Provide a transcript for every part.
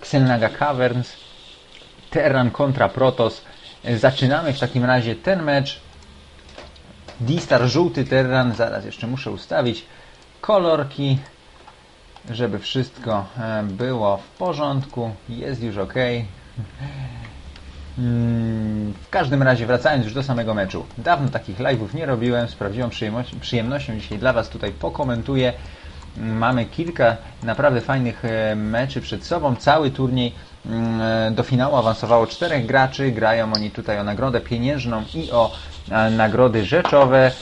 Xelnaga Caverns, Terran kontra Protoss. Zaczynamy w takim razie ten mecz. D-Star żółty Terran, zaraz jeszcze muszę ustawić kolorki, żeby wszystko e, było w porządku. Jest już ok. Mm, W każdym razie, wracając już do samego meczu. Dawno takich live'ów nie robiłem, z prawdziwą przyjemnoś- przyjemnością dzisiaj dla Was tutaj pokomentuję. Mamy kilka naprawdę fajnych e, meczy przed sobą. Cały turniej mm, e, do finału awansowało czterech graczy. Grają oni tutaj o nagrodę pieniężną i o e, nagrody rzeczowe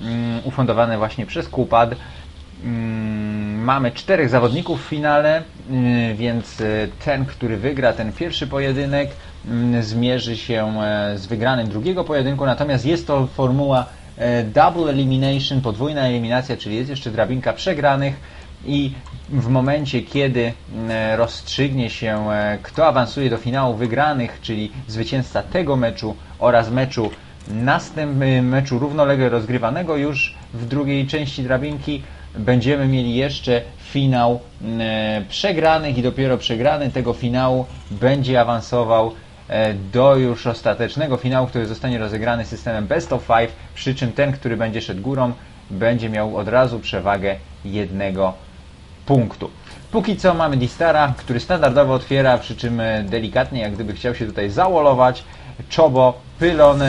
mm, ufundowane właśnie przez Kupad. Mm, Mamy czterech zawodników w finale, więc ten, który wygra ten pierwszy pojedynek, zmierzy się z wygranym drugiego pojedynku. Natomiast jest to formuła double elimination, podwójna eliminacja, czyli jest jeszcze drabinka przegranych i w momencie, kiedy mm, rozstrzygnie się, e, kto awansuje do finału wygranych, czyli zwycięzca tego meczu oraz meczu następnym meczu równolegle rozgrywanego już w drugiej części drabinki będziemy mieli jeszcze finał e, przegranych i dopiero przegrany tego finału będzie awansował e, do już ostatecznego finału, który zostanie rozegrany systemem Best of Five, przy czym ten, który będzie szedł górą, będzie miał od razu przewagę jednego punktu. Póki co mamy Distara, który standardowo otwiera, przy czym e, delikatnie, jak gdyby chciał się tutaj załolować. Czobo, pylon, e,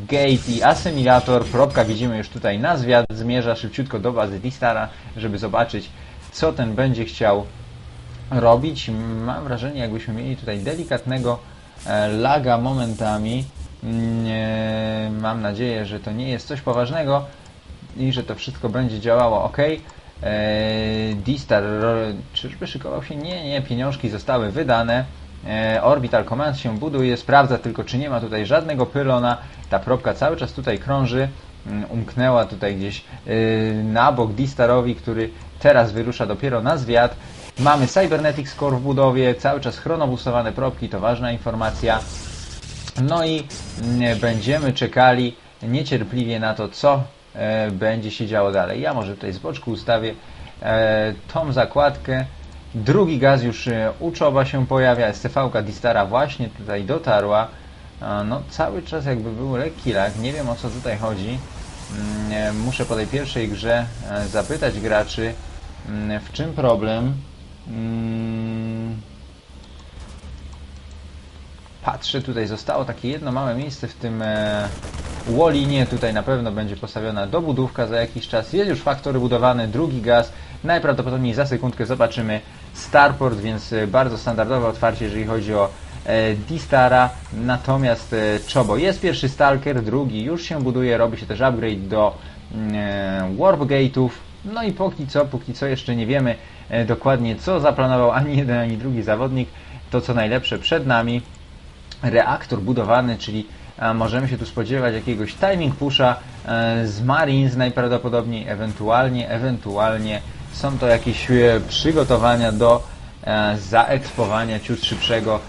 gate i asymilator. Probka widzimy już tutaj na zwiat. Zmierza szybciutko do bazy Distara, żeby zobaczyć, co ten będzie chciał robić. Mam wrażenie, jakbyśmy mieli tutaj delikatnego e, laga momentami. Mm, e, Mam nadzieję, że to nie jest coś poważnego i że to wszystko będzie działało ok. D-Star, ro- czyżby szykował się? Nie, nie, pieniążki zostały wydane. E, Orbital Command się buduje, sprawdza tylko, czy nie ma tutaj żadnego pylona. Ta probka cały czas tutaj krąży. Mm, Umknęła tutaj gdzieś na bok D-Starowi, który teraz wyrusza dopiero na zwiat. Mamy Cybernetic Core w budowie, cały czas chronobusowane probki, to ważna informacja. No i mm, będziemy czekali niecierpliwie na to, co e, będzie się działo dalej. Ja może tutaj z boczku ustawię e, tą zakładkę. Drugi gaz już e, u czoba się pojawia. STV-ka Distara właśnie tutaj dotarła. No cały czas jakby był lekki lag. Nie wiem o co tutaj chodzi. Mm, Muszę po tej pierwszej grze zapytać graczy, mm, w czym problem. Mm, Patrzę, tutaj zostało takie jedno małe miejsce w tym e. Tutaj na pewno będzie postawiona dobudówka za jakiś czas. Jest już faktory budowany, drugi gaz. Najprawdopodobniej za sekundkę zobaczymy Starport, więc e, bardzo standardowe otwarcie, jeżeli chodzi o e, D-Stara. Natomiast e, Chobo jest pierwszy Stalker, drugi już się buduje, robi się też upgrade do mm, e, Warp Gate'ów. No i póki co, póki co jeszcze nie wiemy e, dokładnie co zaplanował ani jeden, ani drugi zawodnik. To co najlepsze przed nami reaktor budowany, czyli możemy się tu spodziewać jakiegoś timing pusha e, z Marines najprawdopodobniej, ewentualnie, ewentualnie są to jakieś e, przygotowania do zaekspowania ciut szybszego,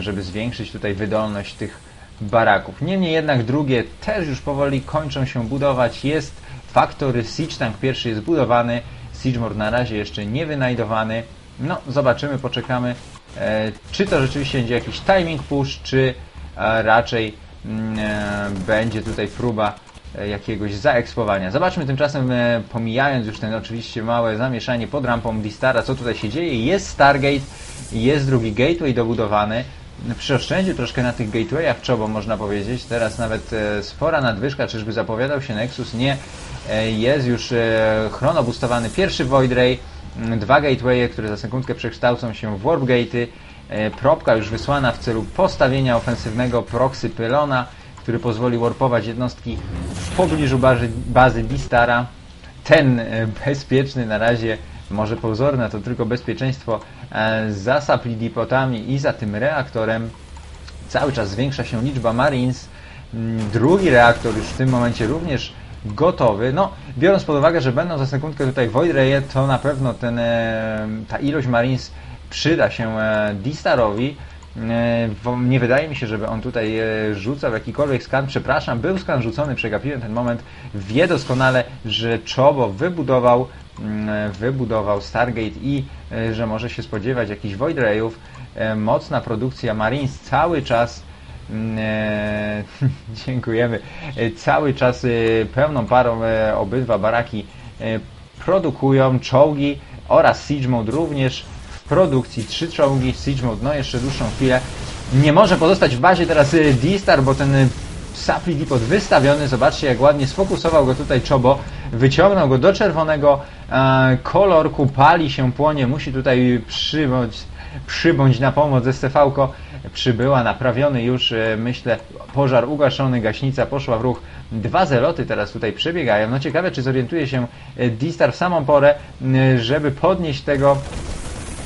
żeby zwiększyć tutaj wydolność tych baraków. Niemniej jednak drugie też już powoli kończą się budować. Jest Factory Siege Tank pierwszy jest budowany, Siegemore na razie jeszcze nie wynajdowany. No, zobaczymy, poczekamy, e, czy to rzeczywiście będzie jakiś timing push, czy e, raczej mm, e, będzie tutaj próba e, jakiegoś zaekspowania. Zobaczmy tymczasem, e, pomijając już ten oczywiście małe zamieszanie pod rampą Distara, co tutaj się dzieje. Jest Stargate, jest drugi gateway dobudowany. Przyoszczędził troszkę na tych gatewayach Czobo, można powiedzieć. Teraz nawet e, spora nadwyżka, czyżby zapowiadał się Nexus? Nie. E, jest już e, chronobustowany pierwszy Void Ray, dwa gatewaye, które za sekundkę przekształcą się w warp gate'y. Probka już wysłana w celu postawienia ofensywnego proxy pylona, który pozwoli warpować jednostki w pobliżu bazy, bazy Distara. Ten bezpieczny na razie, może pozorne, to tylko bezpieczeństwo e, za saplidipotami i za tym reaktorem. Cały czas zwiększa się liczba Marines. Mm, Drugi reaktor już w tym momencie również gotowy. No, biorąc pod uwagę, że będą za sekundkę tutaj Void Raye, to na pewno ten, e, ta ilość Marines przyda się e, D-Starowi. Wo- Nie wydaje mi się, żeby on tutaj e, rzucał jakikolwiek skan. Przepraszam, był skan rzucony, przegapiłem ten moment. Wie doskonale, że Czobo wybudował, mm, e, wybudował Stargate i e, że może się spodziewać jakichś Void Rayów. E, Mocna produkcja Marines cały czas mm, e, dziękujemy. E, Cały czas e, pełną parą e, obydwa baraki e, produkują czołgi oraz Siege Mode również produkcji. Trzy czołgi, Siege Mode no jeszcze dłuższą chwilę. Nie może pozostać w bazie teraz e, D-Star, bo ten e, Sapli Depot wystawiony, zobaczcie jak ładnie sfokusował go tutaj Czobo, wyciągnął go do czerwonego kolorku, pali się, płonie, musi tutaj przybądź, przybądź na pomoc STV-ko, przybyła, naprawiony już, e, myślę, pożar ugaszony, gaśnica poszła w ruch, dwa zeloty teraz tutaj przebiegają, no ciekawe czy zorientuje się D-Star w samą porę, żeby podnieść tego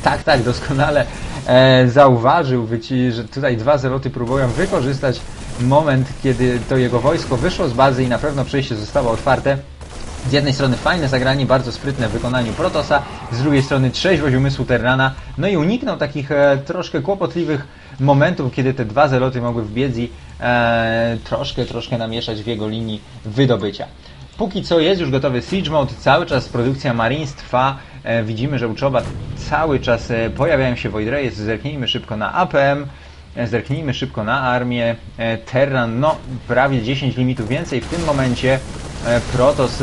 tak, tak, doskonale e, zauważył, wyci, że tutaj dwa zeloty próbują wykorzystać moment, kiedy to jego wojsko wyszło z bazy i na pewno przejście zostało otwarte. Z jednej strony fajne zagranie, bardzo sprytne w wykonaniu Protosa, z drugiej strony trzeźwość umysłu Terrana, no i uniknął takich e, troszkę kłopotliwych momentów, kiedy te dwa zeloty mogły w biedzi e, troszkę, troszkę namieszać w jego linii wydobycia. Póki co jest już gotowy Siege Mode, cały czas produkcja Marines trwa. E, widzimy, że u cały czas e, pojawiają się Void. Zerknijmy szybko na APM, e, zerknijmy szybko na armię. Terran, no prawie 10 limitów więcej w tym momencie. Protos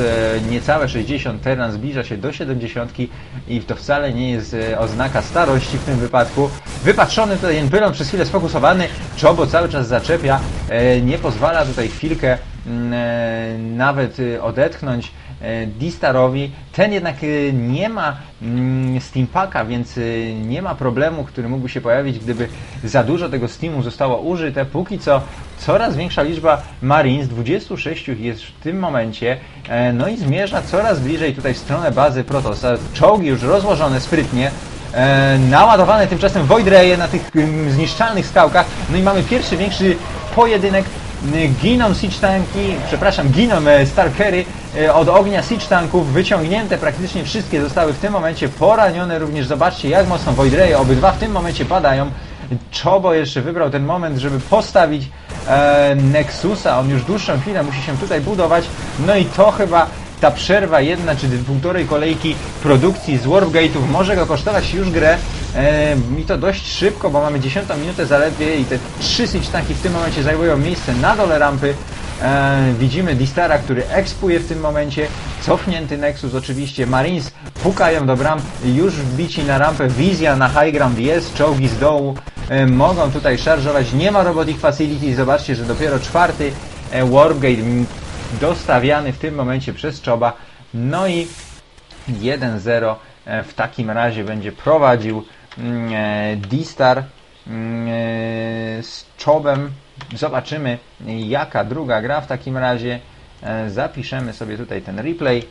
niecałe 60, Terran zbliża się do 70 i to wcale nie jest oznaka starości w tym wypadku. Wypatrzony tutaj ten pylon przez chwilę sfokusowany, Czobo cały czas zaczepia, nie pozwala tutaj chwilkę nawet e, odetchnąć e, D-Starowi. Ten jednak e, nie ma mm, Steampaka, więc e, nie ma problemu, który mógłby się pojawić, gdyby za dużo tego Steamu zostało użyte. Póki co coraz większa liczba Marines, 26 ich jest w tym momencie, e, no i zmierza coraz bliżej tutaj w stronę bazy Protosa. Czołgi już rozłożone sprytnie, naładowane tymczasem Void na tych ym, zniszczalnych skałkach. No i mamy pierwszy większy pojedynek. Giną siege tanki, przepraszam, giną e, Starkery e, od ognia siege tanków, wyciągnięte praktycznie wszystkie zostały w tym momencie poranione również. Zobaczcie jak mocno Void Raye, obydwa w tym momencie padają. Czobo jeszcze wybrał ten moment, żeby postawić e, Nexusa. On już dłuższą chwilę musi się tutaj budować. No i to chyba ta przerwa jedna czy półtorej kolejki produkcji z Warpgate'ów może go kosztować już grę e, i to dość szybko, bo mamy 10 minutę zaledwie i te trzy tanki w tym momencie zajmują miejsce na dole rampy. E, widzimy Distara, który ekspuje w tym momencie, cofnięty Nexus oczywiście, Marines pukają do bram, już wbici na rampę, wizja na high ground jest, czołgi z dołu e, mogą tutaj szarżować, nie ma robotic facility, zobaczcie, że dopiero czwarty Warpgate dostawiany w tym momencie przez Czoba, no i 1-0 e, w takim razie będzie prowadził mm, e, D-Star mm, e, z Czobem. Zobaczymy jaka druga gra w takim razie. Zapiszemy sobie tutaj ten replay.